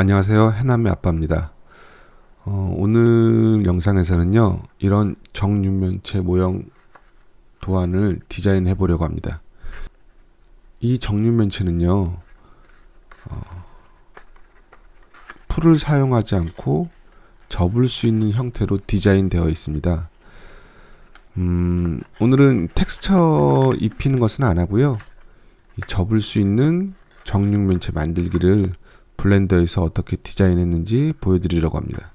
안녕하세요. 해남의 아빠입니다. 어, 오늘 영상에서는요, 이런 정육면체 모형 도안을 디자인해 보려고 합니다. 이 정육면체는요, 어, 풀을 사용하지 않고 접을 수 있는 형태로 디자인되어 있습니다. 음, 오늘은 텍스처 입히는 것은 안 하고요. 이 접을 수 있는 정육면체 만들기를 블렌더에서 어떻게 디자인했는지 보여드리려고 합니다.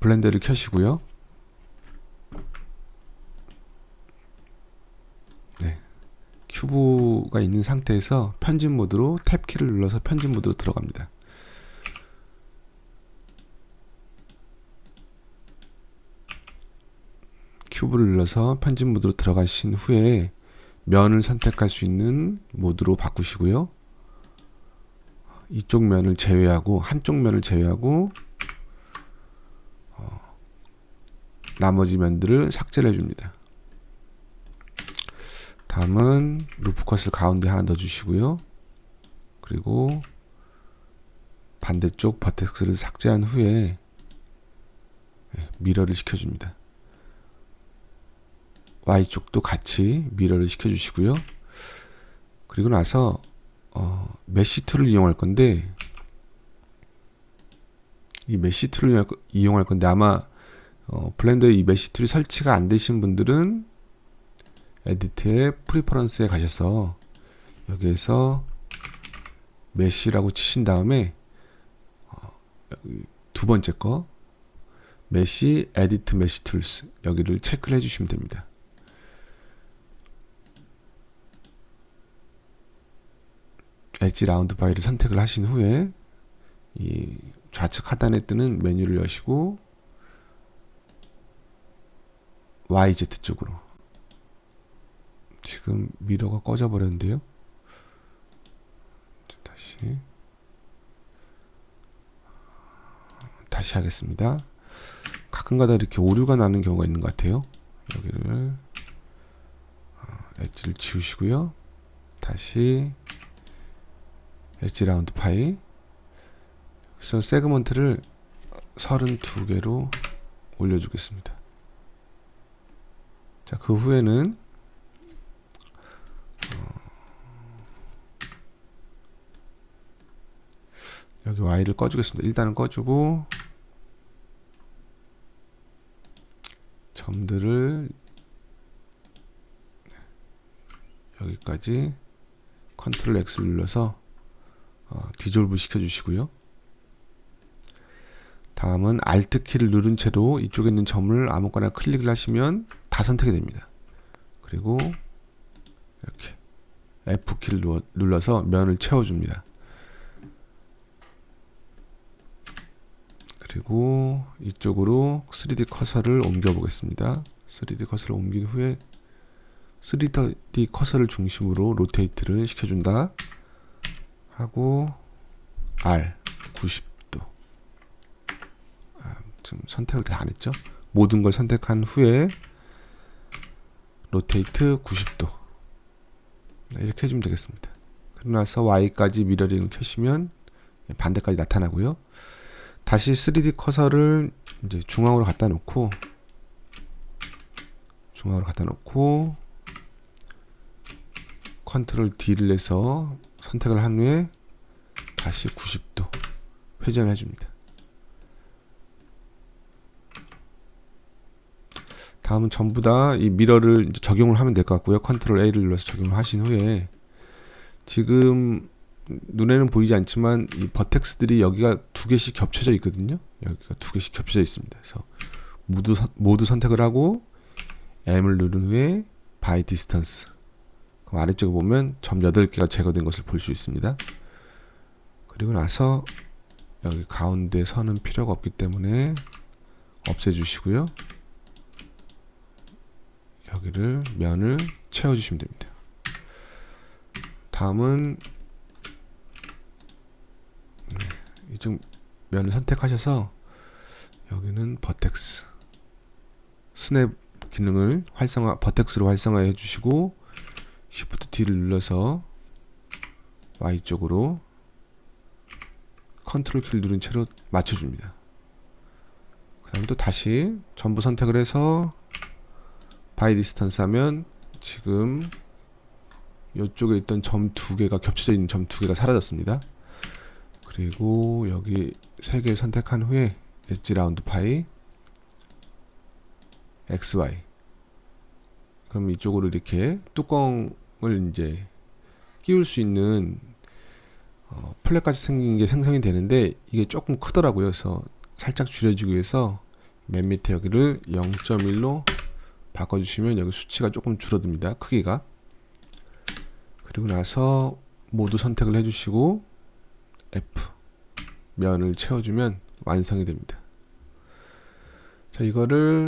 블렌더를 켜시고요. 네. 큐브가 있는 상태에서 편집 모드로 탭 키를 눌러서 편집 모드로 들어갑니다. 큐브를 눌러서 편집 모드로 들어가신 후에 면을 선택할 수 있는 모드로 바꾸시고요. 이쪽 면을 제외하고 한쪽 면을 제외하고 어, 나머지 면들을 삭제를 해줍니다. 다음은 루프 컷을 가운데 하나 넣어주시고요. 그리고 반대쪽 버텍스를 삭제한 후에 예, 미러를 시켜줍니다. Y쪽도 같이 미러를 시켜주시고요. 그리고 나서 어, 메시 툴을 이용할 건데 이 메시 툴을 이용할, 건데 아마 어, 블렌더에 이 메시 툴이 설치가 안 되신 분들은 에디트의 프리퍼런스에 가셔서 여기에서 메시라고 치신 다음에 어, 두 번째 거 메시 에디트 메시 툴스 여기를 체크를 해주시면 됩니다. 엣지 라운드 바이를 선택을 하신 후에 이 좌측 하단에 뜨는 메뉴를 여시고 YZ 쪽으로 지금 미러가 꺼져 버렸는데요. 다시 다시 하겠습니다. 가끔가다 이렇게 오류가 나는 경우가 있는 것 같아요. 여기를 엣지를 지우시고요. 다시 엣지 라운드 파이. 그래서 세그먼트를 32개로 올려주겠습니다. 자 그 후에는 어, 여기 Y를 꺼주겠습니다. 일단은 꺼주고 점들을 여기까지 컨트롤 X를 눌러서 어, 디졸브 시켜주시고요. 다음은 Alt 키를 누른 채로 이쪽에 있는 점을 아무거나 클릭을 하시면 다 선택이 됩니다. 그리고 이렇게 F 키를 눌러서 면을 채워줍니다. 그리고 이쪽으로 3D 커서를 옮겨 보겠습니다. 3D 커서를 옮긴 후에 3D 커서를 중심으로 로테이트를 시켜준다. 하고 R 90도. 아, 좀 선택을 다 안 했죠? 모든 걸 선택한 후에 로테이트 90도. 네, 이렇게 해주면 되겠습니다. 그러고 나서 Y까지 미러링을 켜시면 반대까지 나타나고요. 다시 3D 커서를 이제 중앙으로 갖다 놓고 중앙으로 갖다 놓고 컨트롤 D를 해서 선택을 한 후에 다시 90도 회전해 줍니다. 다음은 전부 다 이 미러를 적용을 하면 될 것 같고요. 컨트롤 A를 눌러서 적용을 하신 후에 지금 눈에는 보이지 않지만 이 버텍스들이 여기가 두 개씩 겹쳐져 있거든요. 여기가 두 개씩 겹쳐져 있습니다. 그래서 모두 모두 선택을 하고 M을 누른 후에 by distance 그럼 아래쪽에 보면 점 8개가 제거된 것을 볼 수 있습니다. 그리고 나서 여기 가운데 선은 필요가 없기 때문에 없애주시고요. 여기를 면을 채워주시면 됩니다. 다음은 네, 이쪽 면을 선택하셔서 여기는 버텍스 스냅 기능을 활성화 버텍스로 활성화해 주시고 Shift D를 눌러서 Y쪽으로 컨트롤 키를 누른 채로 맞춰줍니다. 그 다음에 또 다시 전부 선택을 해서 바이 디스턴스 하면 지금 이쪽에 있던 점 두 개가 겹쳐져 있는 점 두 개가 사라졌습니다. 그리고 여기 세 개 선택한 후에 엣지 라운드 파이 XY 그럼 이쪽으로 이렇게 뚜껑을 이제 끼울 수 있는 어, 플랫같이 생긴 게 생성이 되는데 이게 조금 크더라고요. 그래서 살짝 줄여주기 위해서 맨 밑에 여기를 0.1로 바꿔주시면 여기 수치가 조금 줄어듭니다. 크기가. 그리고 나서 모두 선택을 해주시고 F 면을 채워주면 완성이 됩니다. 자 이거를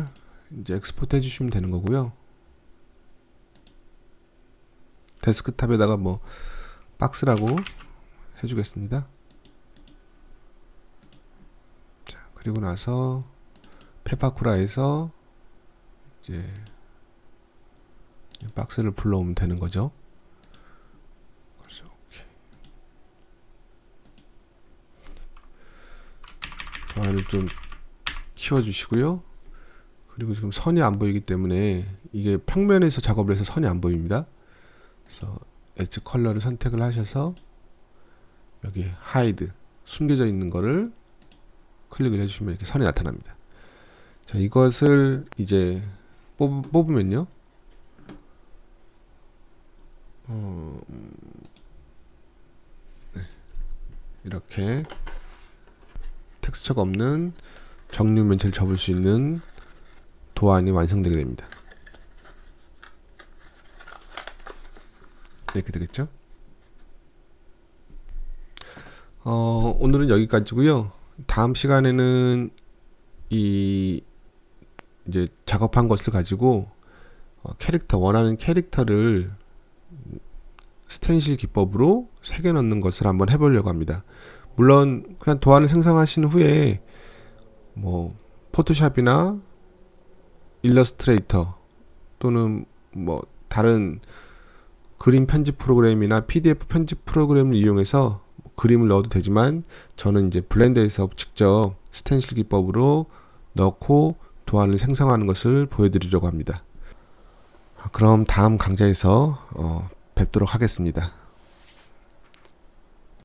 이제 엑스포트 해주시면 되는 거고요. 데스크탑에다가 뭐 박스라고 해주겠습니다. 자 그리고 나서 페파쿠라에서 이제 이 박스를 불러오면 되는 거죠. 도안을 좀 키워주시고요. 그리고 지금 선이 안 보이기 때문에 이게 평면에서 작업을 해서 선이 안 보입니다. 그래서 엣지 컬러를 선택을 하셔서 여기 하이드 숨겨져 있는 거를 클릭을 해주시면 이렇게 선이 나타납니다. 자 이것을 이제 뽑, 뽑으면요. 어, 음, 네. 이렇게 텍스처가 없는 정류 면체를 접을 수 있는 도안이 완성되게 됩니다. 이렇게 되겠죠? 어, 오늘은 여기까지고요. 다음 시간에는 이 이제 작업한 것을 가지고 어, 캐릭터 원하는 캐릭터를 스텐실 기법으로 새겨 넣는 것을 한번 해보려고 합니다. 물론 그냥 도안을 생성하신 후에 뭐 포토샵이나 일러스트레이터 또는 뭐 다른 그림 편집 프로그램이나 PDF 편집 프로그램을 이용해서 그림을 넣어도 되지만 저는 이제 블렌더에서 직접 스텐실 기법으로 넣고 도안을 생성하는 것을 보여드리려고 합니다. 그럼 다음 강좌에서 어, 뵙도록 하겠습니다.